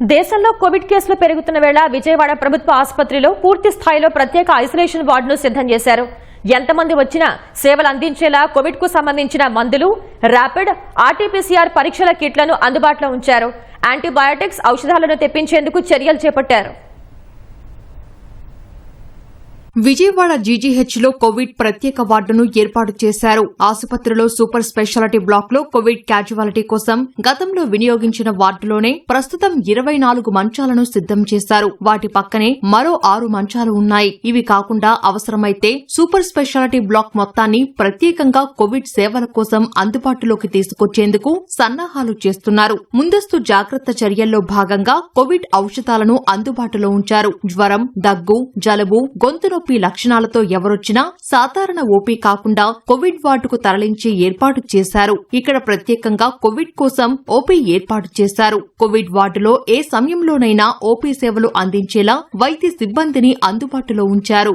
దేశంలో కోవిడ్ కేసులు పెరుగుతున్న వేళ విజయవాడ ప్రభుత్వ ఆసుపత్రిలో పూర్తి స్థాయిలో ప్రత్యేక ఐసోలేషన్ వార్డును సిద్ధం చేశారు. ఎంతమంది వచ్చినా సేవలు అందించేలా కోవిడ్కు సంబంధించిన మందులు ర్యాపిడ్ ఆర్టీపీసీఆర్ పరీక్షల కిట్లను అందుబాటులో ఉంచారు. యాంటీబయాటిక్స్ ఔషధాలను తెప్పించేందుకు చర్యలు చేపట్టారు. విజయవాడ జీజీహెచ్లో కోవిడ్ ప్రత్యేక వార్డును ఏర్పాటు చేశారు. ఆసుపత్రిలో సూపర్ స్పెషాలిటీ బ్లాక్లో కోవిడ్ క్యాజువాలిటీ కోసం గతంలో వినియోగించిన వార్డులోనే ప్రస్తుతం ఇరవై నాలుగు మంచాలను సిద్ధం చేశారు. వాటి పక్కనే మరో ఆరు మంచాలు ఉన్నాయి. ఇవి కాకుండా అవసరమైతే సూపర్ స్పెషాలిటీ బ్లాక్ మొత్తాన్ని ప్రత్యేకంగా కోవిడ్ సేవల కోసం అందుబాటులోకి తీసుకొచ్చేందుకు సన్నాహాలు చేస్తున్నారు. ముందస్తు జాగ్రత్త చర్యల్లో భాగంగా కోవిడ్ ఔషధాలను అందుబాటులో ఉంచారు. జ్వరం దగ్గు జలుబు గొంతు ఓపీ లక్షణాలతో ఎవరొచ్చినా సాధారణ ఓపీ కాకుండా కోవిడ్ వార్డుకు తరలించే ఏర్పాటు చేశారు. ఇక్కడ ప్రత్యేకంగా కోవిడ్ కోసం ఓపీ ఏర్పాటు చేశారు. కోవిడ్ వార్డులో ఏ సమయంలోనైనా ఓపీ సేవలు అందించేలా వైద్య సిబ్బందిని అందుబాటులో ఉంచారు.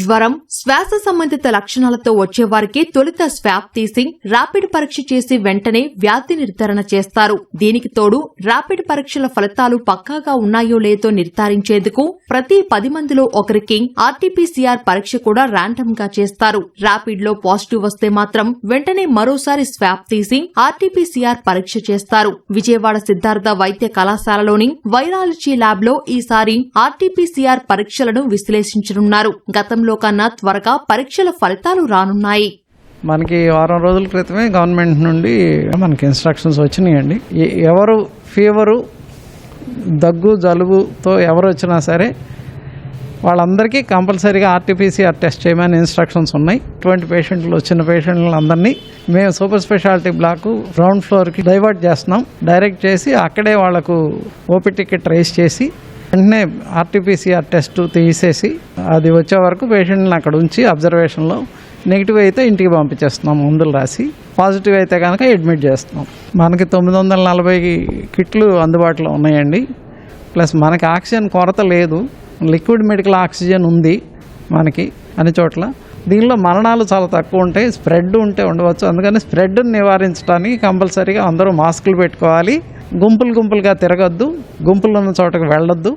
జ్వరం శ్వాస సంబంధిత లక్షణాలతో వచ్చేవారికి తొలుత స్వాబ్ తీసి ర్యాపిడ్ పరీక్ష చేసి వెంటనే వ్యాధి నిర్ధారణ చేస్తారు. దీనికి తోడు ర్యాపిడ్ పరీక్షల ఫలితాలు పక్కాగా ఉన్నాయో లేదో నిర్ధారించేందుకు ప్రతి పది మందిలో ఒకరికి ఆర్టీపీసీఆర్ పరీక్ష కూడా ర్యాండమ్గా చేస్తారు. ర్యాపిడ్లో పాజిటివ్ వస్తే మాత్రం వెంటనే మరోసారి స్వాబ్ తీసి ఆర్టీపీసీఆర్ పరీక్ష చేస్తారు. విజయవాడ సిద్ధార్థ వైద్య కళాశాలలోని వైరాలజీ ల్యాబ్లో ఈసారి ఆర్టీపీసీఆర్ పరీక్షలను విశ్లేషించనున్నారు. గతంలో కన్నా త్వరగా పరీక్షల ఫలితాలు రానున్నాయి. మనకి వారం రోజుల క్రితమే గవర్నమెంట్ నుండి మనకి ఇన్స్ట్రక్షన్స్ వచ్చినాయండి. ఎవరు ఫీవరు దగ్గు జలుబుతో ఎవరు వచ్చినా సరే వాళ్ళందరికీ కంపల్సరీగా ఆర్టీపీసీఆర్ టెస్ట్ చేయమని ఇన్స్ట్రక్షన్స్ ఉన్నాయి. ఇటువంటి పేషెంట్లు వచ్చిన పేషెంట్లందరినీ మేము సూపర్ స్పెషాలిటీ బ్లాక్ గ్రౌండ్ ఫ్లోర్కి డైవర్ట్ చేస్తున్నాం. డైరెక్ట్ చేసి అక్కడే వాళ్ళకు ఓపీ టికెట్ రైస్ చేసి వెంటనే ఆర్టీపీసీఆర్ టెస్ట్ తీసేసి అది వచ్చే వరకు పేషెంట్ని అక్కడ ఉంచి అబ్జర్వేషన్లో నెగిటివ్ అయితే ఇంటికి పంపించేస్తున్నాం మందులు రాసి పాజిటివ్ అయితే కనుక అడ్మిట్ చేస్తున్నాం. మనకి తొమ్మిది వందల నలభై కిట్లు అందుబాటులో ఉన్నాయండి. ప్లస్ మనకి ఆక్సిజన్ కొరత లేదు. లిక్విడ్ మెడికల్ ఆక్సిజన్ ఉంది మనకి అన్ని చోట్ల. దీనిలో మరణాలు చాలా తక్కువ ఉంటాయి స్ప్రెడ్ ఉంటే ఉండవచ్చు. అందుకని స్ప్రెడ్ని నివారించడానికి కంపల్సరీగా అందరూ మాస్కులు పెట్టుకోవాలి. గుంపులు గుంపులుగా తిరగద్దు గుంపులు ఉన్న చోటకు వెళ్ళొద్దు.